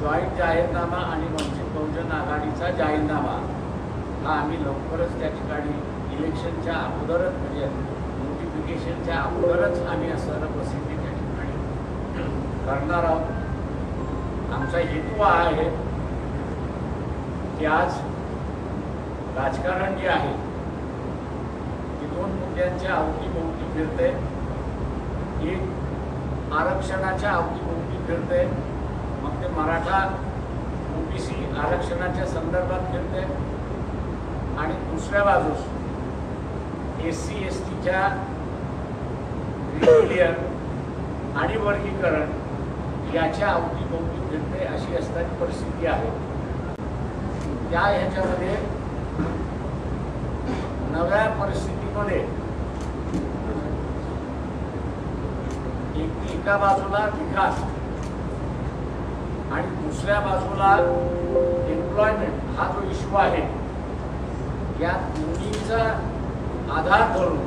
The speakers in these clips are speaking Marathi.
जॉईंट जाहीरनामा आणि वंचित बहुजन आघाडीचा जाहीरनामा. हा आम्ही लवकरच त्या ठिकाणी इलेक्शनच्या अगोदरच म्हणजे नोटिफिकेशनच्या अगोदरच आम्ही असं प्रसिद्धी त्या ठिकाणी करणार आहोत. आमचा हेतू हा आहे की आज राजकारण जे आहे ते दोन मुद्द्यांच्या अवतीभोवती फिरते. एक आरक्षणाच्या अवतीभोवती फिरते. मग ते मराठा ओबीसी आरक्षणाच्या संदर्भात फिरते. आणि दुसऱ्या बाजूस एस सी एस टीच्या रिलियन आणि वर्गीकरण याच्या अवतीभोवती फिरते अशी असणारी परिस्थिती आहे. त्या ह्याच्यामध्ये नव्या परिस्थितीमध्ये एक एका बाजूला विकास आणि दुसऱ्या बाजूला एम्प्लॉयमेंट हा जो इश्यू आहे या दोन्हीचा आधार धरून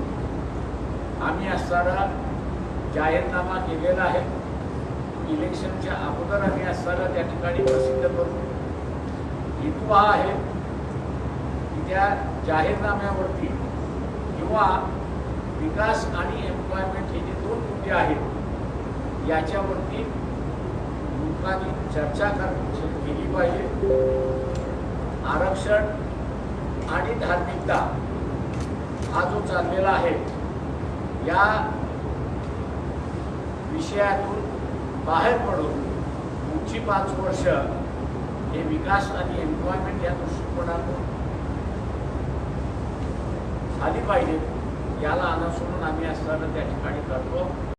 आम्ही असणारा जाहीरनामा केलेला आहे. इलेक्शनच्या अगोदर आम्ही असताना त्या ठिकाणी प्रसिद्ध करू. हेतू हा आहे की त्या जाहीरनाम्यावरती किंवा विकास आणि एम्प्लॉयमेंट हे जे दोन मुद्दे आहेत याच्यावरती लोकांनी चर्चा कर केली पाहिजे. आरक्षण आणि धार्मिकता हा जो चाललेला आहे या विषयातून बाहेर पडून पुढची पाच वर्ष हे विकास आणि एम्प्लॉयमेंट या दृष्टिकोनातून झाली पाहिजे याला अनुसरून आम्ही असताना त्या ठिकाणी करतो.